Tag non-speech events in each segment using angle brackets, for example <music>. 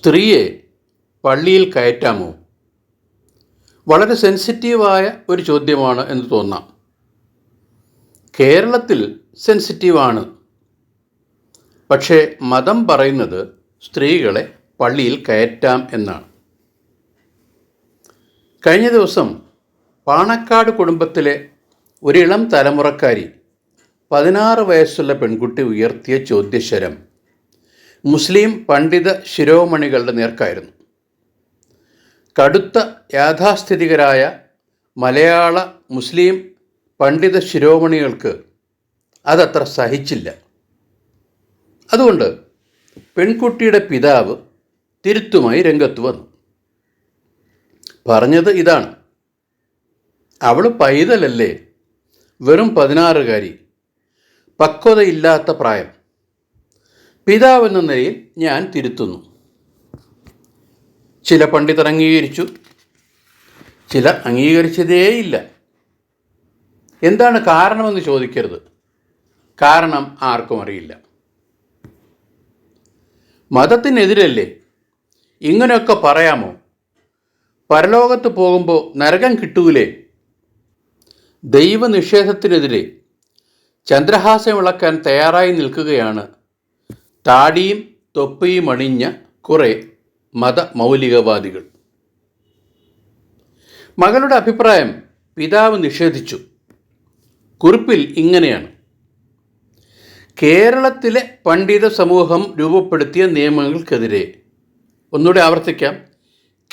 സ്ത്രീയെ പള്ളിയിൽ കയറ്റാമോ? വളരെ സെൻസിറ്റീവായ ഒരു ചോദ്യമാണ് എന്ന് തോന്നാം. കേരളത്തിൽ സെൻസിറ്റീവാണ്. പക്ഷേ മതം പറയുന്നത് സ്ത്രീകളെ പള്ളിയിൽ കയറ്റാം എന്നാണ്. കഴിഞ്ഞ ദിവസം പാണക്കാട് കുടുംബത്തിലെ ഒരിളം തലമുറക്കാരി പതിനാറ് വയസ്സുള്ള പെൺകുട്ടി ഉയർത്തിയ ചോദ്യശരം. മുസ്ലിം പണ്ഡിത ശിരോമണികളുടെ നേർക്കായിരുന്നു. കടുത്ത യാഥാസ്ഥിതികരായ മലയാള മുസ്ലിം പണ്ഡിത ശിരോമണികൾക്ക് അതത്ര സഹിച്ചില്ല. അതുകൊണ്ട് പെൺകുട്ടിയുടെ പിതാവ് തിരുത്തുമായി രംഗത്ത് വന്നു. പറഞ്ഞത് ഇതാണ്. അവൾ പൈതലല്ലേ? വെറും പതിനാറുകാരി. പക്വതയില്ലാത്ത പ്രായം. പിതാവെന്ന നിലയിൽ ഞാൻ തിരുത്തുന്നു. ചില പണ്ഡിതർ അംഗീകരിച്ചു ചിലർ അംഗീകരിച്ചതേയില്ല. എന്താണ് കാരണമെന്ന് ചോദിക്കരുത്. കാരണം ആർക്കും അറിയില്ല. മതത്തിനെതിരല്ലേ? ഇങ്ങനെയൊക്കെ പറയാമോ? പരലോകത്ത് പോകുമ്പോൾ നരകം കിട്ടൂലേ? ദൈവനിഷേധത്തിനെതിരെ ചന്ദ്രഹാസ്യം ഇളക്കാൻ തയ്യാറായി നിൽക്കുകയാണ് താടിയും തൊപ്പിയും അണിഞ്ഞ കുറേ മതമൗലികവാദികൾ. മകളുടെ അഭിപ്രായം പിതാവ് നിഷേധിച്ചു. കുറിപ്പിൽ ഇങ്ങനെയാണ്. കേരളത്തിലെ പണ്ഡിത സമൂഹം രൂപപ്പെടുത്തിയ നിയമങ്ങൾക്കെതിരെ ഒന്നുകൂടെ ആവർത്തിക്കാം.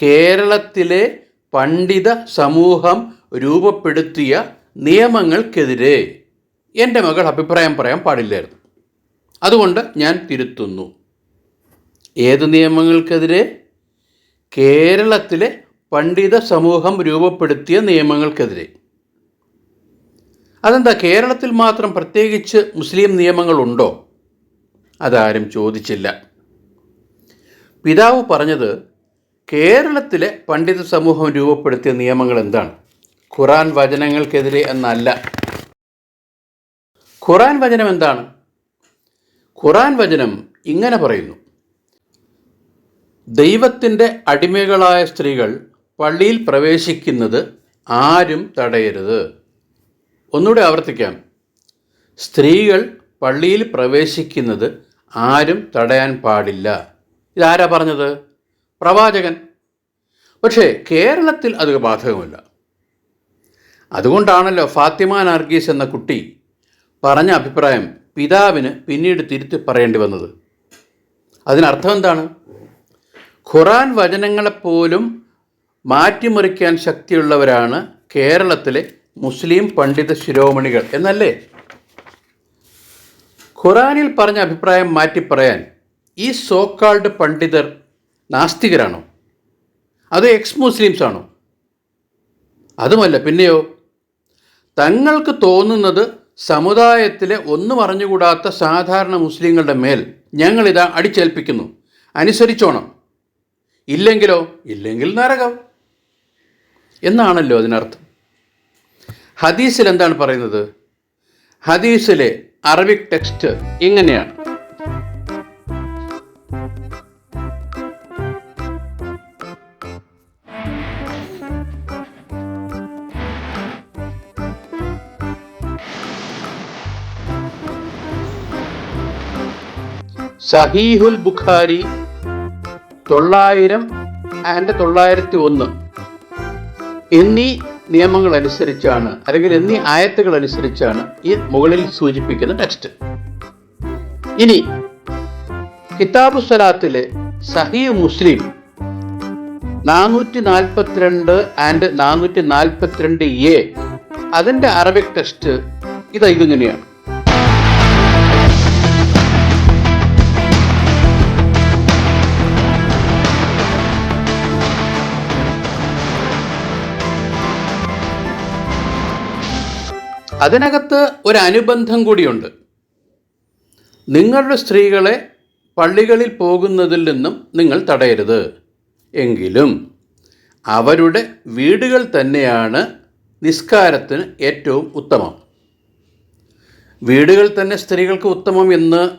കേരളത്തിലെ പണ്ഡിത സമൂഹം രൂപപ്പെടുത്തിയ നിയമങ്ങൾക്കെതിരെ എന്റെ മകൾ അഭിപ്രായം പറയാൻ പാടില്ലായിരുന്നു. അതുകൊണ്ട് ഞാൻ തിരുത്തുന്നു. ഏത് നിയമങ്ങൾക്കെതിരെ കേരളത്തിലെ പണ്ഡിത സമൂഹം രൂപപ്പെടുത്തിയ നിയമങ്ങൾക്കെതിരെ? അതെന്താ കേരളത്തിൽ മാത്രം പ്രത്യേകിച്ച് മുസ്ലിം നിയമങ്ങളുണ്ടോ? അതാരും ചോദിച്ചില്ല. പിതാവ് പറഞ്ഞത് കേരളത്തിലെ പണ്ഡിത സമൂഹം രൂപപ്പെടുത്തിയ നിയമങ്ങൾ എന്താണ്? ഖുറാൻ വചനങ്ങൾക്കെതിരെ എന്നല്ല. ഖുറാൻ വചനം എന്താണ്? ഖുറാൻ വചനം ഇങ്ങനെ പറയുന്നു. ദൈവത്തിന്റെ അടിമകളായ സ്ത്രീകൾ പള്ളിയിൽ പ്രവേശിക്കുന്നത് ആരും തടയരുത്. ഒന്നുകൂടെ ആവർത്തിക്കാം. സ്ത്രീകൾ പള്ളിയിൽ പ്രവേശിക്കുന്നത് ആരും തടയാൻ പാടില്ല. ഇതാരാ പറഞ്ഞത്? പ്രവാചകൻ. പക്ഷേ കേരളത്തിൽ അത് ബാധകമല്ല. അതുകൊണ്ടാണല്ലോ ഫാത്തിമ നർഗീസ് എന്ന കുട്ടി പറഞ്ഞ അഭിപ്രായം പിതാവിന് പിന്നീട് തിരുത്തി പറയേണ്ടി വന്നത്. അതിനർത്ഥം എന്താണ് ഖുറാൻ വചനങ്ങളെപ്പോലും മാറ്റിമറിക്കാൻ ശക്തിയുള്ളവരാണ് കേരളത്തിലെ മുസ്ലിം പണ്ഡിത ശിരോമണികൾ എന്നല്ലേ? ഖുറാനിൽ പറഞ്ഞ അഭിപ്രായം മാറ്റി പറയാൻ ഈ സോക്കാൾഡ് പണ്ഡിതർ നാസ്തികരാണോ? അതോ എക്സ് മുസ്ലിംസ് ആണോ അതുമല്ല പിന്നെയോ? തങ്ങൾക്ക് തോന്നുന്നത് സമുദായത്തിലെ ഒന്നും അറിഞ്ഞുകൂടാത്ത സാധാരണ മുസ്ലിങ്ങളുടെ മേൽ ഞങ്ങളിതാ അടിച്ചേൽപ്പിക്കുന്നു. അനുസരിച്ചോണം. ഇല്ലെങ്കിലോ? ഇല്ലെങ്കിൽ നരകം. എന്നാണല്ലോ അതിനർത്ഥം? ഹദീസിൽ എന്താണ് പറയുന്നത്? ഹദീസിലെ അറബിക് ടെക്സ്റ്റ് ഇങ്ങനെയാണ്. സഹീഹുൽ ബുഖാരി തൊള്ളായിരം ആൻഡ് തൊള്ളായിരത്തി ഒന്ന് എന്നീ നിയമങ്ങൾ അനുസരിച്ചാണ് അല്ലെങ്കിൽ എന്നീ ആയത്തുകൾ അനുസരിച്ചാണ് ഈ മുകളിൽ സൂചിപ്പിക്കുന്ന ടെക്സ്റ്റ് ഇനി കിതാബു സലാത്തിലെ സഹീ മുസ്ലിം നാനൂറ്റി നാൽപ്പത്തിരണ്ട് ആൻഡ് നാനൂറ്റി നാൽപ്പത്തിരണ്ട് എ അതിന്റെ അറബിക് ടെക്സ്റ്റ് ഇത് ഇതിങ്ങനെയാണ് അതിനകത്ത് ഒരു അനുബന്ധം കൂടിയുണ്ട്. നിങ്ങളുടെ സ്ത്രീകളെ പള്ളികളിൽ പോകുന്നതിൽ നിന്നും നിങ്ങൾ തടയരുത്. എങ്കിലും അവരുടെ വീടുകൾ തന്നെയാണ് നിസ്കാരത്തിന് ഏറ്റവും ഉത്തമം. വീടുകൾ തന്നെ സ്ത്രീകൾക്ക് ഉത്തമം എന്ന്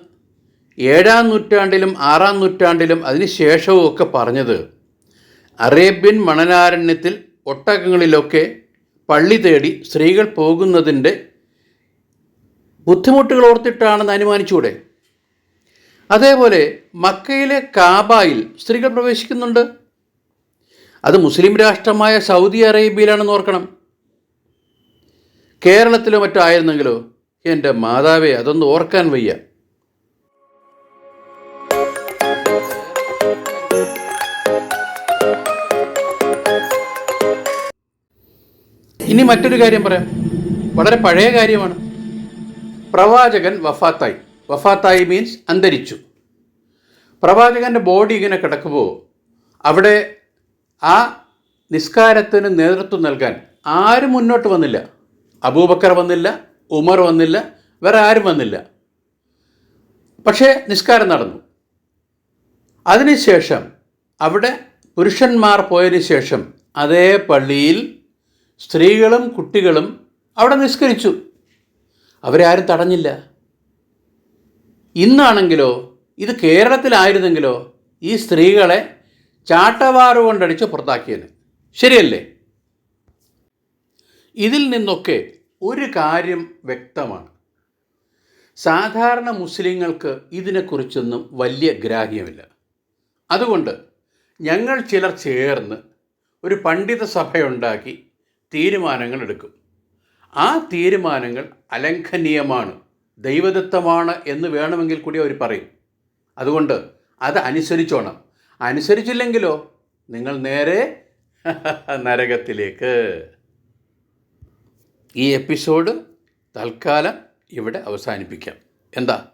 ഏഴാം നൂറ്റാണ്ടിലും ആറാം നൂറ്റാണ്ടിലും അതിന് ശേഷവും ഒക്കെ പറഞ്ഞത് അറേബ്യൻ മണനാരണ്യത്തിൽ ഒട്ടകങ്ങളിലൊക്കെ പള്ളി തേടി സ്ത്രീകൾ പോകുന്നതിന്റെ ബുദ്ധിമുട്ടുകൾ ഓർത്തിട്ടാണെന്ന് അനുമാനിച്ചൂടെ? അതേപോലെ മക്കയിലെ കാബായിൽ സ്ത്രീകൾ പ്രവേശിക്കുന്നുണ്ട്. അത് മുസ്ലിം രാഷ്ട്രമായ സൗദി അറേബ്യയിലാണെന്ന് ഓർക്കണം. കേരളത്തിലോ മറ്റോ ആയിരുന്നെങ്കിലോ എന്റെ മാതാവേ അതൊന്നും ഓർക്കാൻ വയ്യ. ഇനി മറ്റൊരു കാര്യം പറയാം. വളരെ പഴയ കാര്യമാണ്. പ്രവാചകൻ വഫാത്തായി. വഫാത്തായി മീൻസ് അന്തരിച്ചു. പ്രവാചകന്റെ ബോഡി ഇങ്ങനെ കിടക്കുമ്പോൾ അവിടെ ആ നിസ്കാരത്തിന് നേതൃത്വം നൽകാൻ ആരും മുന്നോട്ട് വന്നില്ല. അബൂബക്കർ വന്നില്ല ഉമർ വന്നില്ല വേറെ ആരും വന്നില്ല. പക്ഷേ നിസ്കാരം നടന്നു. അതിനുശേഷം അവിടെ പുരുഷന്മാർ പോയതിനു ശേഷം അതേ പള്ളിയിൽ സ്ത്രീകളും കുട്ടികളും അവിടെ നിസ്കരിച്ചു. അവരെ ആരും തടഞ്ഞില്ല. ഇന്നാണെങ്കിലോ ഇത് കേരളത്തിലായിരുന്നെങ്കിലോ ഈ സ്ത്രീകളെ ചാട്ടവാറ് കൊണ്ടടിച്ച് പുറത്താക്കിയത് ശരിയല്ലേ? ഇതിൽ നിന്നൊക്കെ ഒരു കാര്യം വ്യക്തമാണ്. സാധാരണ മുസ്ലിങ്ങൾക്ക് ഇതിനെക്കുറിച്ചൊന്നും വലിയ ഗ്രാഹ്യമില്ല. അതുകൊണ്ട് ഞങ്ങൾ ചിലർ ചേർന്ന് ഒരു പണ്ഡിത സഭയുണ്ടാക്കി തീരുമാനങ്ങൾ എടുക്കും ആ തീരുമാനങ്ങൾ അലംഘനീയമാണ് ദൈവദത്തമാണ് എന്ന് വേണമെങ്കിൽ കൂടി അവർ പറയും. അതുകൊണ്ട് അത് അനുസരിച്ചോണം. അനുസരിച്ചില്ലെങ്കിലോ നിങ്ങൾ നേരെ <laughs> നരകത്തിലേക്ക്. ഈ എപ്പിസോഡ് തൽക്കാലം ഇവിടെ അവസാനിപ്പിക്കാം. എന്താ?